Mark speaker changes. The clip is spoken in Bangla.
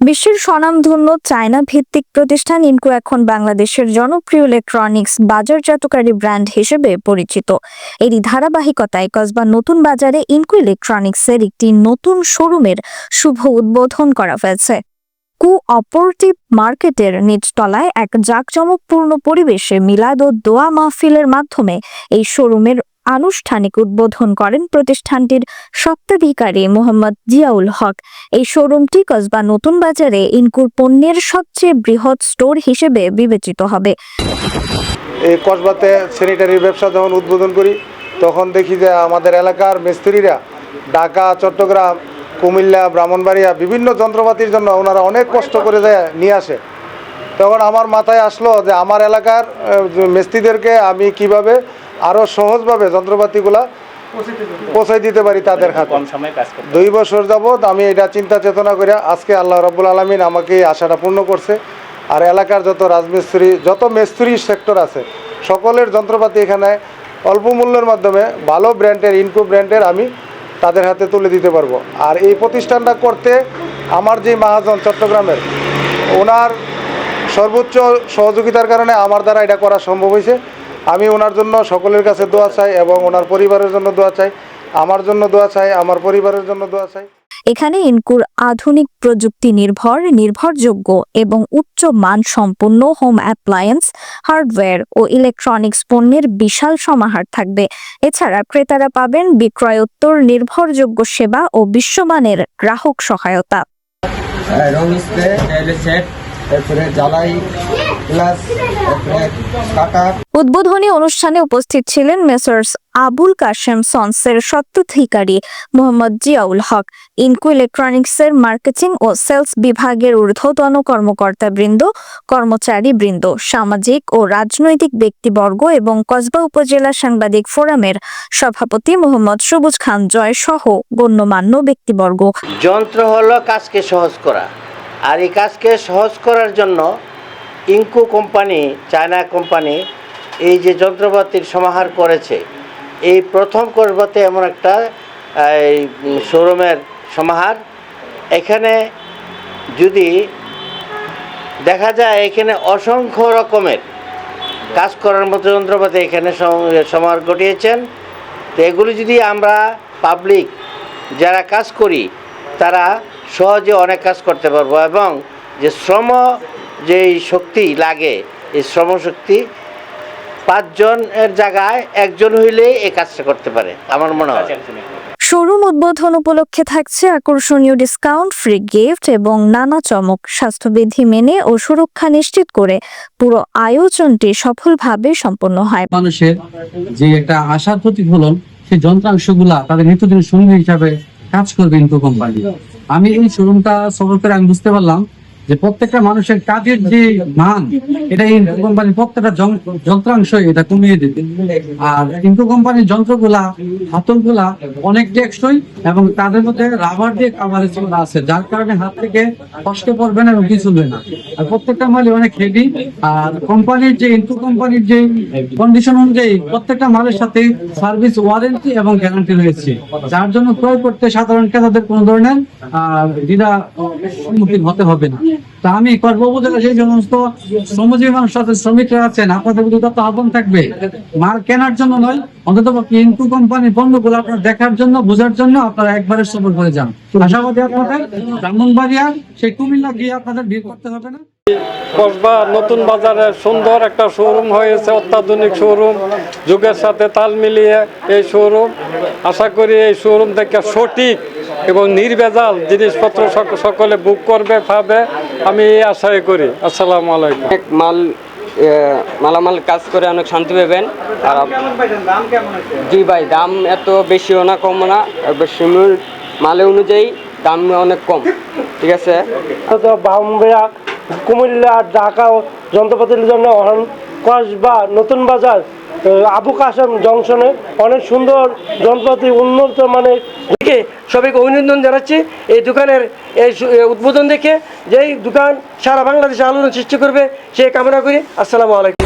Speaker 1: বিশ্বের স্বনামধন্য চায়না ভিত্তিক প্রতিষ্ঠান ইনকো এখন বাংলাদেশের জনপ্রিয় ইলেকট্রনিক্স বাজারজাতকারী ব্র্যান্ড হিসেবে পরিচিত। এরই ধারাবাহিকতায় কসবা নতুন বাজারে ইনকো ইলেকট্রনিক্সের একটি নতুন শোরুমের শুভ উদ্বোধন করা হয়েছে। কু অপারেটিভ মার্কেটের নিচতলায় এক জাঁকজমকপূর্ণ পরিবেশে মিলাদ ও দোয়া মাহফিলের মাধ্যমে এই শোরুমের আনুষ্ঠানিক উদ্বোধন করেন প্রতিষ্ঠানটির স্বত্বাধিকারী মোহাম্মদ জিয়াউল হক। এই শোরুমটি কসবা নতুন বাজারে ইনকুর পণ্যের সবচেয়ে বৃহৎ স্টোর হিসেবে বিবেচিত হবে।
Speaker 2: এই কসবাতে স্যানিটারির ব্যবসা যখন উদ্বোধন করি, তখন দেখি যে আমাদের এলাকার মিস্ত্রিরা ঢাকা, চট্টগ্রাম, কুমিল্লা, ব্রাহ্মণবাড়িয়া বিভিন্ন যন্ত্রপাতির জন্য ওনারা অনেক কষ্ট করে যায় নিয়ে আসে। তখন আমার মাথায় আসলো যে আমার এলাকার মিস্ত্রিদেরকে আমি কীভাবে আরও সহজভাবে যন্ত্রপাতিগুলা পৌঁছাই দিতে পারি তাদের হাতে। দুই বছর যাবৎ আমি এটা চিন্তা চেতনা করে আজকে আল্লাহ রব্বুল আলমিন আমাকে এই আশাটা পূর্ণ করছে। আর এলাকার যত রাজমিস্ত্রি যত মিস্ত্রি সেক্টর আছে সকলের যন্ত্রপাতি এখানে অল্প মূল্যের মাধ্যমে ভালো ব্র্যান্ডের ইনকো ব্র্যান্ডের আমি তাদের হাতে তুলে দিতে পারব। আর এই প্রতিষ্ঠানটা করতে আমার যে মহাজন চট্টগ্রামের ওনার সর্বোচ্চ সহযোগিতার কারণে আমার দ্বারা এটা করা সম্ভব হয়েছে। আমি ওনার জন্য সকলের কাছে দোয়া চাই এবং ওনার পরিবারের জন্য দোয়া চাই। আমার জন্য দোয়া চাই আমার পরিবারের জন্য দোয়া চাই।
Speaker 1: এখানে ইনকুর আধুনিক প্রযুক্তি নির্ভর নির্ভরযোগ্য এবং উচ্চ মান সম্পন্ন হোম অ্যাপ্লায়েন্স হার্ডওয়্যার ও ইলেকট্রনিক্স পণ্যের বিশাল সমাহার থাকবে। এছাড়া ক্রেতারা পাবেন বিক্রয়োত্তর নির্ভরযোগ্য সেবা ও বিশ্বমানের গ্রাহক সহায়তা।
Speaker 3: হ্যাঁ, রং স্প্রে সেট তারপরে জ্বালাই
Speaker 1: উদ্বোধনী অনুষ্ঠানে উপস্থিত ছিলেন মেসার্স আবুল কাশেম সন্সের স্বত্বাধিকারী মোহাম্মদ জিয়াউল হক ইনকু ইলেকট্রনিক্সের মার্কেটিং ও সেলস বিভাগের ঊর্ধ্বতন কর্মকর্তা বৃন্দ কর্মচারী বৃন্দ সামাজিক ও রাজনৈতিক ব্যক্তিবর্গ এবং কসবা উপজেলা সাংবাদিক ফোরামের সভাপতি মোহাম্মদ সবুজ খান জয় সহ গণ্যমান্য ব্যক্তিবর্গ।
Speaker 4: যন্ত্র হলো কাজকে সহজ করা। আর এই কাজকে সহজ করার জন্য ইনকো কোম্পানি, চায়না কোম্পানি এই যে যন্ত্রপাতির সমাহার করেছে, এই প্রথম করবাতে এমন একটা শোরুমের সমাহার। এখানে যদি দেখা যায় এখানে অসংখ্য রকমের কাজ করার মতো যন্ত্রপাতি এখানে সমাহার ঘটিয়েছেন। তো এগুলি যদি আমরা পাবলিক যারা কাজ করি, তারা সহজে অনেক কাজ করতে পারব এবং যে শ্রম যেই শক্তি লাগে এই শ্রমশক্তি পাঁচজনের জায়গায় একজন হইলেই এই কাজটা করতে পারে আমার মনে হয়।
Speaker 1: শোরুম উদ্বোধন উপলক্ষে থাকছে আকর্ষণীয় ডিসকাউন্ট ফ্রি গিফট এবং নানা চমক স্বাস্থ্যবিধি মেনে ও সুরক্ষা নিশ্চিত করে পুরো আয়োজনটি সফলভাবে সম্পন্ন হয়।
Speaker 5: মানুষের যে একটা আশার প্রতিফলন সেই যন্ত্রাংশগুলা তাদের নিত্যদিন সঙ্গী হিসাবে কাজ করবে ইনকো কোম্পানি। আমি এই শোরুমটা সফর করে আমি বুঝতে পারলাম যে প্রত্যেকটা মানুষের কাজের যে মান, এটা ইনকো কোম্পানির প্রত্যেকটা যন- যন্ত্রাংশ এটা কমিয়ে দেবে। আর ইনকো কোম্পানির যন্ত্রগুলা হাতলগুলা অনেক টেকসই এবং তাদের মধ্যে রাবার দিয়ে কাভারেজ আছে, যার কারণে হাত থেকে কষ্ট পড়বে না এবং কিছু না। আর প্রত্যেকটা মালই অনেক হেভি আর কোম্পানির যে ইনকো কোম্পানির যে কন্ডিশন অনুযায়ী প্রত্যেকটা মালের সাথে সার্ভিস ওয়ারেন্টি এবং গ্যারান্টি রয়েছে, যার জন্য ক্রয় করতে সাধারণ ক্রেতাদের কোনো ধরনের দ্বিধা সম্মুখীন হতে হবে না। তা আমি উপজেলা সমস্ত শ্রমজীবী মানুষ শ্রমিকরা আছেন। আপনাদের প্রতি তত আহ্বান থাকবে। মাল কেনার জন্য নয়, অন্তত পণ্যগুলো আপনার দেখার জন্য, বোঝার জন্য আপনারা একবারে সফর করে যান। আশাবাদী আপনাদের সেই কুমিল্লা গিয়ে আপনাদের করতে হবে না?
Speaker 6: কসবা নতুন বাজারে সুন্দর একটা শোরুম হয়েছে, অত্যাধুনিক শোরুম যুগের সাথে তাল মিলিয়ে এই শোরুম আশা করি এই শোরুম থেকে সঠিক এবং নির্ভেজাল জিনিসপত্র সক- সকলে বুক করবে পাবে। আমি এই আশাই করি। আসসালামু আলাইকুম।
Speaker 7: মাল মালামাল কাজ করে অনেক শান্তি পাবেন। আর জি ভাই দাম এত বেশিও না কম না। বেশি মূল- অনুযায়ী দাম অনেক কম। ঠিক আছে?
Speaker 8: বাম্বেয়া কুমিল্লা ঢাকা যন্ত্রপাতির জন্য কসবা নতুন বাজার আবু কাসম জংশনে অনেক সুন্দর যন্ত্রপাতি উন্নত মানের দেখে সবাইকে অভিনন্দন জানাচ্ছি। এই দোকানের এই উদ্বোধন দেখে যেই দোকান সারা বাংলাদেশে আলোড়ন সৃষ্টি করবে, সে কামনা করি। আসসালামু আলাইকুম।